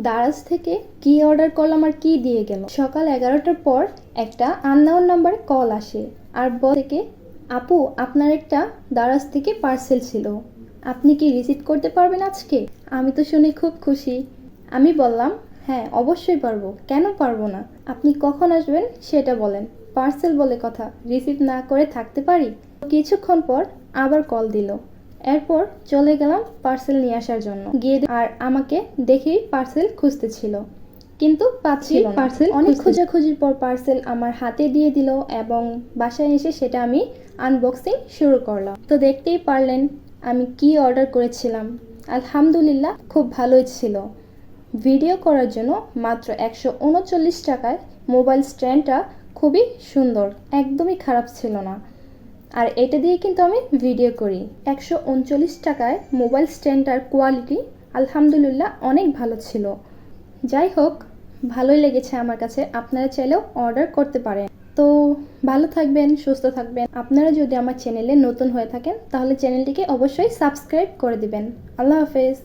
দারাজ থেকে কি অর্ডার করলাম আর কি দিয়ে গেল? সকাল এগারোটার পর একটা আননাউন নাম্বারে কল আসে। আর বল থেকে, আপু, আপনার একটা দারাজ থেকে পার্সেল ছিল। আপনি কি রিসিভ করতে পারবেন আজকে? আমি তো শুনে খুব খুশি। আমি বললাম হ্যাঁ অবশ্যই পারব। কেন পারব না? আপনি কখন আসবেন সেটা বলেন। পার্সেল বলে কথা। রিসিভ না করে থাকতে পারি? কিছুক্ষণ পর আবার কল দিল। এরপর চলে গেলাম পার্সেল নিয়ে আসার জন্য। গিয়ে আর আমাকে দেখেই পার্সেল খুঁজতেছিল। কিন্তু পাচ্ছিল পার্সেল অনেক খোঁজাখুঁজির পর পার্সেল আমার হাতে দিয়ে দিল এবং বাসায় এসে সেটা আমি আনবক্সিং শুরু করলাম। তো দেখতেই পারলেন আমি কি অর্ডার করেছিলাম। আলহামদুলিল্লাহ খুব ভালোই ছিল। ভিডিও করার জন্য মাত্র একশো উনচল্লিশ টাকায় মোবাইল স্ট্যান্ডটা খুবই সুন্দর একদমই খারাপ ছিল না। আর এটা দিয়ে কিন্তু আমি ভিডিও করি। একশো উনচল্লিশ টাকায় মোবাইল স্ট্যান্ডটার কোয়ালিটি আলহামদুলিল্লাহ অনেক ভালো ছিল। যাই হোক, ভালোই লেগেছে আমার কাছে। আপনারা চাইলেও অর্ডার করতে পারেন। তো ভালো থাকবেন, সুস্থ থাকবেন। আপনারা যদি আমার চ্যানেলে নতুন হয়ে থাকেন, তাহলে চ্যানেলটিকে অবশ্যই সাবস্ক্রাইব করে দিবেন। আল্লাহ হাফেজ।